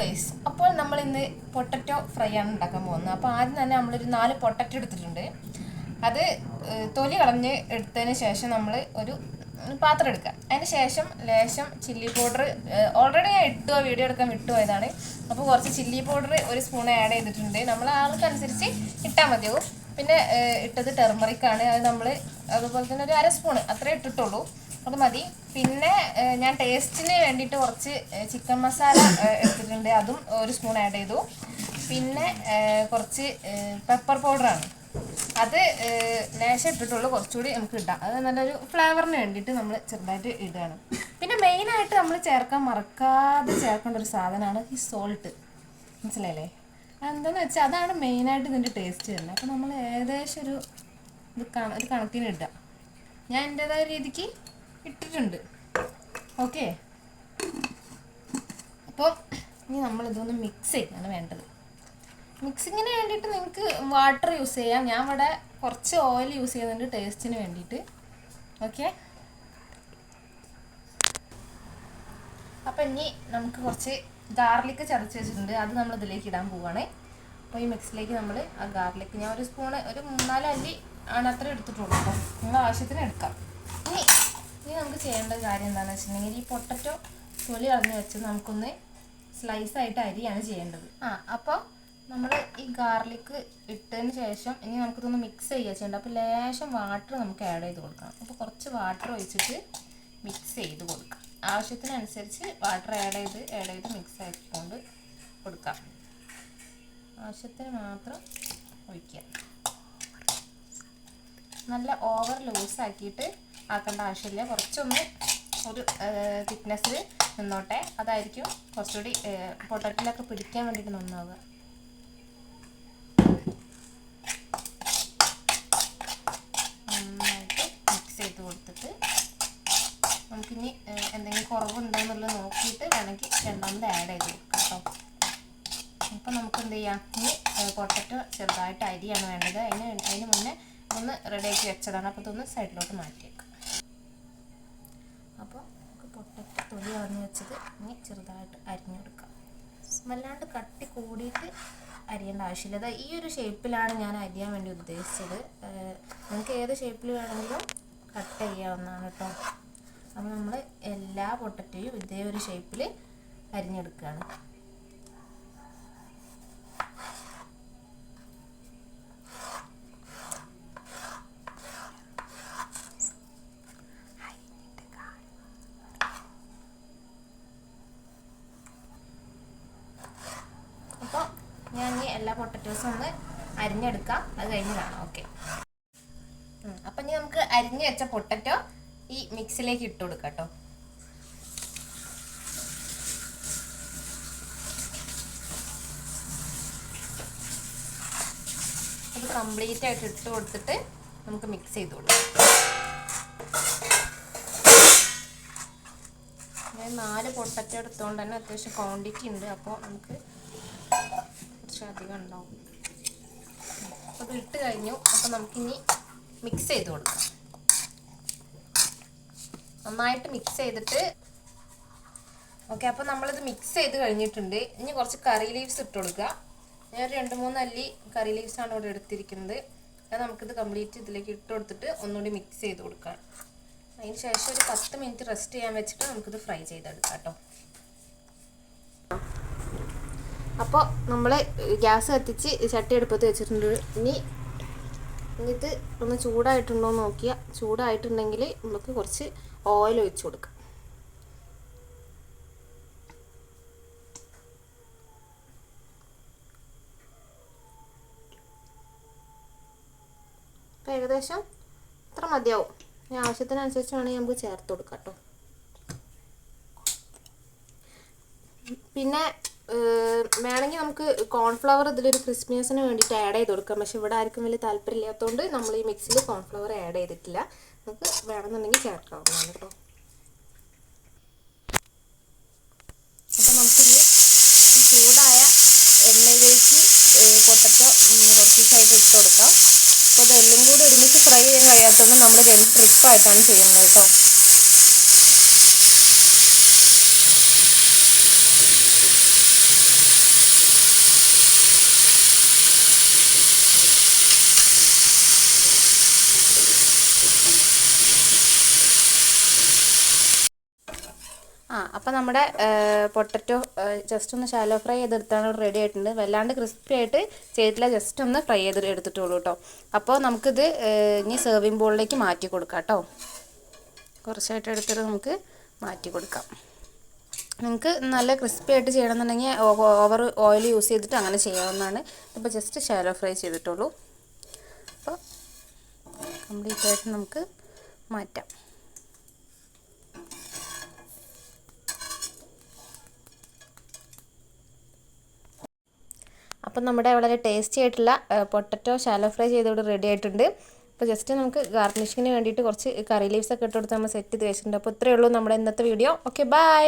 Guys അപ്പോൾ നമ്മൾ ഇന്ന് പൊട്ടറ്റോ ഫ്രൈ ആണ് ഉണ്ടാക്കാൻ പോകുന്നത്. അപ്പോൾ ആദ്യം തന്നെ നമ്മളൊരു നാല് പൊട്ടറ്റോ എടുത്തിട്ടുണ്ട്. അത് തൊലി കളഞ്ഞ് എടുത്തതിന് ശേഷം നമ്മൾ ഒരു പാത്രം എടുക്കുക. അതിന് ശേഷം ലേശം ചില്ലി പൗഡർ ഓൾറെഡി ഞാൻ ഇട്ടു വീഡിയോ എടുക്കാൻ വിട്ടുപോയതാണ് അപ്പോൾ കുറച്ച് ചില്ലി പൗഡർ ഒരു സ്പൂൺ ആഡ് ചെയ്തിട്ടുണ്ട്. നമ്മൾ ആൾക്കനുസരിച്ച് ഇട്ടാൽ മതിയാവും. പിന്നെ ഇട്ടത് ടെർമറിക്കാണ് അത് നമ്മൾ അതുപോലെ തന്നെ ഒരു അര സ്പൂൺ അത്രേ ഇട്ടിട്ടുള്ളൂ. അത് മതി. പിന്നെ ഞാൻ ടേസ്റ്റിന് വേണ്ടിയിട്ട് കുറച്ച് ചിക്കൻ മസാല എടുത്തിട്ടുണ്ട്. അതും ഒരു സ്പൂൺ ആഡ് ചെയ്തു. പിന്നെ കുറച്ച് പെപ്പർ പൗഡറാണ് അത് ലേശം ഇട്ടിട്ടുള്ളൂ. കുറച്ചുകൂടി നമുക്ക് ഇടാം. അത് നല്ലൊരു ഫ്ലേവറിന് വേണ്ടിയിട്ട് നമ്മൾ ചെറുതായിട്ട് ഇടുകയാണ്. പിന്നെ മെയിനായിട്ട് നമ്മൾ ചേർക്കാൻ മറക്കാതെ ചേർക്കേണ്ട ഒരു സാധനമാണ് ഈ സോൾട്ട് മനസ്സിലായില്ലേ? എന്താണെന്ന് വെച്ചാൽ അതാണ് മെയിനായിട്ട് ഇതിന്റെ ടേസ്റ്റ് വരുന്നത്. അപ്പോൾ നമ്മൾ ഏകദേശം ഒരു ഇത് ഒരു കണക്കിന് ഇടാം ഞാൻ എന്റെതായ രീതിക്ക് ഇട്ടിട്ടുണ്ട്. ഓക്കെ. അപ്പോൾ ഇനി നമ്മൾ ഇതൊന്ന് മിക്സ് ചെയ്യാണ് വേണ്ടത്. മിക്സിങ്ങിന് വേണ്ടിയിട്ട് നിങ്ങൾക്ക് വാട്ടർ യൂസ് ചെയ്യാം. ഞാൻ ഇവിടെ കുറച്ച് ഓയിൽ യൂസ് ചെയ്യുന്നുണ്ട് ടേസ്റ്റിന് വേണ്ടിയിട്ട്. ഓക്കെ. അപ്പം ഇനി നമുക്ക് കുറച്ച് ഗാർലിക് ചതച്ച് വെച്ചിട്ടുണ്ട്. അത് നമ്മൾ ഇതിലേക്ക് ഇടാൻ പോവുകയാണ് അപ്പോൾ ഈ മിക്സിലേക്ക് നമ്മൾ ആ ഗാർലിക് ഞാൻ ഒരു സ്പൂണ് ഒരു മൂന്നാൽ അല്ലി ആണ് അത്ര എടുത്തിട്ടുള്ളൂ. അപ്പം നിങ്ങൾ ആവശ്യത്തിന് എടുക്കാം. ഇനി ഇനി നമുക്ക് ചെയ്യേണ്ട കാര്യം എന്താണെന്ന് വെച്ചിട്ടുണ്ടെങ്കിൽ ഈ പൊട്ടറ്റോ തൊലി കളഞ്ഞ് വെച്ച് നമുക്കൊന്ന് സ്ലൈസ് ആയിട്ട് അരിയാണ് ചെയ്യേണ്ടത്. ആ അപ്പോൾ നമ്മൾ ഈ ഗാർലിക്ക് ഇട്ടതിന് ശേഷം ഇനി നമുക്കിതൊന്ന് മിക്സ് ചെയ്യുക ചെയ്യേണ്ടത്. അപ്പോൾ ലേശം വാട്ടർ നമുക്ക് ആഡ് ചെയ്ത് കൊടുക്കണം. അപ്പോൾ കുറച്ച് വാട്ടർ ഒഴിച്ചിട്ട് മിക്സ് ചെയ്ത് കൊടുക്കാം. ആവശ്യത്തിനനുസരിച്ച് വാട്ടർ ആഡ് ചെയ്ത് ആഡ് ചെയ്ത് മിക്സ് ആക്കിക്കൊണ്ട് കൊടുക്കാം. ആവശ്യത്തിന് മാത്രം ഒഴിക്കുക. നല്ല ഓവർ ലൂസ് ആക്കിയിട്ട് ആക്കേണ്ട ആവശ്യമില്ല. കുറച്ചൊന്ന് ഒരു തിക്നെസ്സിൽ നിന്നോട്ടെ. അതായിരിക്കും കുറച്ചുകൂടി പൊട്ടറ്റിലൊക്കെ പിടിക്കാൻ വേണ്ടിയിട്ട് നന്നാവുക നന്നായിട്ട് മിക്സ് ചെയ്ത് കൊടുത്തിട്ട് നമുക്കിനി എന്തെങ്കിലും കുറവുണ്ടോ നോക്കിയിട്ട് വേണമെങ്കിൽ രണ്ടാമത് ആഡ് ചെയ്ത് കൊടുക്കാം കേട്ടോ. അപ്പം നമുക്ക് എന്ത് ചെയ്യാം? ഇനി പൊട്ടറ്റോ ചെറുതായിട്ട് അരിയാണ് വേണ്ടത്. അതിന് അതിന് മുന്നേ ഒന്ന് റെഡിയാക്കി വെച്ചതാണ്. അപ്പോൾ ഇതൊന്ന് സൈഡിലോട്ട് അപ്പോൾ പൊട്ടറ്റോ തൊലി കളഞ്ഞ് വെച്ചത് ഇനി ചെറുതായിട്ട് അരിഞ്ഞെടുക്കാം വല്ലാണ്ട് കട്ടി കൂടിയിട്ട് അരിയേണ്ട ആവശ്യമില്ല. അത് ഈ ഒരു ഷേപ്പിലാണ് ഞാൻ അരിയാൻ വേണ്ടി ഉദ്ദേശിച്ചത്. നിങ്ങൾക്ക് ഏത് ഷേപ്പിൽ വേണമെങ്കിലും കട്ട് ചെയ്യാവുന്നതാണ് കേട്ടോ അപ്പോൾ നമ്മൾ എല്ലാ പൊട്ടറ്റയും ഇതേ ഒരു ഷേപ്പിൽ അരിഞ്ഞെടുക്കുകയാണ് അപ്പോൾ ഞാൻ ഈ എല്ലാ പൊട്ടറ്റോസും ഒന്ന് അരിഞ്ഞെടുക്കാം. അത് കഴിഞ്ഞ് കാണാം. ഓക്കെ അപ്പം ഇനി നമുക്ക് അരിഞ്ഞ് വെച്ച പൊട്ടറ്റോ ഈ മിക്സിലേക്ക് ഇട്ട് കൊടുക്കാം കേട്ടോ കംപ്ലീറ്റ് ആയിട്ട് ഇട്ട് കൊടുത്തിട്ട് നമുക്ക് മിക്സ് ചെയ്ത് കൊടുക്കാം. ഞാൻ നാല് പൊട്ടറ്റോ എടുത്തുകൊണ്ട് തന്നെ അത്യാവശ്യം ക്വാണ്ടിറ്റി ഉണ്ട്. അപ്പോൾ നമുക്ക് കുറച്ച് അധികം ഉണ്ടാവും. അപ്പോൾ ഇട്ട് കഴിഞ്ഞു. അപ്പോൾ നമുക്കിനി മിക്സ് ചെയ്ത് കൊടുക്കാം. നന്നായിട്ട് മിക്സ് ചെയ്തിട്ട് ഓക്കെ അപ്പോൾ നമ്മളിത് മിക്സ് ചെയ്ത് കഴിഞ്ഞിട്ടുണ്ട്. ഇനി കുറച്ച് കറി ലീവ്സ് ഇട്ട് കൊടുക്കുക. ഞാൻ രണ്ട് മൂന്ന് അല്ലി കറി ലീവ്സ് ആണ് ഇവിടെ എടുത്തിരിക്കുന്നത്. അത് നമുക്കിത് കംപ്ലീറ്റ് ഇതിലേക്ക് ഇട്ട് കൊടുത്തിട്ട് ഒന്നുകൂടി മിക്സ് ചെയ്ത് കൊടുക്കാം. അതിന് ശേഷം ഒരു പത്ത് മിനിറ്റ് റെസ്റ്റ് ചെയ്യാൻ വെച്ചിട്ട് നമുക്കിത് ഫ്രൈ ചെയ്തെടുക്കാം കേട്ടോ. അപ്പോൾ നമ്മൾ ഗ്യാസ് കത്തിച്ച് ചട്ടി അടുപ്പത്ത് വെച്ചിട്ടുണ്ട്. ഇനി ഇത് ഒന്ന് ചൂടായിട്ടുണ്ടോ എന്ന് നോക്കിയാൽ ചൂടായിട്ടുണ്ടെങ്കിൽ നമുക്ക് കുറച്ച് ഓയിൽ ഒഴിച്ച് കൊടുക്കാം. അപ്പോൾ ഏകദേശം ഇത്ര മതിയാവും. ഇനി ആവശ്യത്തിനനുസരിച്ച് വേണമെങ്കിൽ നമുക്ക് ചേർത്ത് കൊടുക്കാം കേട്ടോ പിന്നെ വേണമെങ്കിൽ നമുക്ക് കോൺഫ്ലവർ ഇതിലൊരു ക്രിസ്മിയസിന് വേണ്ടിയിട്ട് ആഡ് ചെയ്ത് കൊടുക്കാം. പക്ഷെ ഇവിടെ ആർക്കും വലിയ താല്പര്യമില്ലാത്തതുകൊണ്ട് നമ്മൾ ഈ മിക്സിൽ കോൺഫ്ലവർ ആഡ് ചെയ്തിട്ടില്ല. നമുക്ക് വേണമെന്നുണ്ടെങ്കിൽ ചേർക്കാവുന്നതാണ് കേട്ടോ അപ്പം നമുക്കിനി ഈ ചൂടായ എണ്ണയിലേക്ക് പൊട്ടറ്റോ കുറച്ച് ദിവസമായിട്ട് ഇട്ട് കൊടുക്കാം. അപ്പോൾ അതെല്ലാം കൂടി ഒരുമിച്ച് ഫ്രൈ ചെയ്യാൻ കഴിയാത്തതുകൊണ്ട് നമ്മൾ രണ്ട് ട്രിപ്പായിട്ടാണ് ചെയ്യുന്നത് കേട്ടോ അപ്പോൾ നമ്മുടെ പൊട്ടറ്റോ ജസ്റ്റ് ഒന്ന് ഷാലോ ഫ്രൈ ചെയ്തെടുത്താണ് റെഡി ആയിട്ടുണ്ട്. വല്ലാണ്ട് ക്രിസ്പി ആയിട്ട് ചെയ്തിട്ടില്ല. ജസ്റ്റ് ഒന്ന് ഫ്രൈ ചെയ്ത് എടുത്തിട്ടുള്ളൂ കേട്ടോ അപ്പോൾ നമുക്കിത് ഇനി സെർവിങ് ബോളിലേക്ക് മാറ്റി കൊടുക്കാം കേട്ടോ കുറച്ചായിട്ട് എടുത്തിട്ട് നമുക്ക് മാറ്റി കൊടുക്കാം. നിങ്ങൾക്ക് നല്ല ക്രിസ്പി ആയിട്ട് ചെയ്യണമെന്നുണ്ടെങ്കിൽ ഓവർ ഓയിൽ യൂസ് ചെയ്തിട്ട് അങ്ങനെ ചെയ്യാവുന്നതാണ്. ഇപ്പോൾ ജസ്റ്റ് ഷാലോ ഫ്രൈ ചെയ്തിട്ടുള്ളൂ. അപ്പോൾ കംപ്ലീറ്റ് ആയിട്ട് നമുക്ക് മാറ്റാം. അപ്പം നമ്മുടെ വളരെ ടേസ്റ്റി ആയിട്ടുള്ള പൊട്ടറ്റോ ഷാലോ ഫ്രൈ ചെയ്തോട് റെഡി ആയിട്ടുണ്ട്. അപ്പോൾ ജസ്റ്റ് നമുക്ക് ഗാർണിഷിങ്ങിന് വേണ്ടിയിട്ട് കുറച്ച് കറി ലീവ്സ് ഒക്കെ ഇട്ട് കൊടുത്ത് നമ്മൾ സെറ്റ് ചെയ്ത് വെച്ചിട്ടുണ്ട്. അപ്പോൾ ഇത്രയേ ഉള്ളൂ നമ്മുടെ ഇന്നത്തെ വീഡിയോ ഓക്കെ ബൈ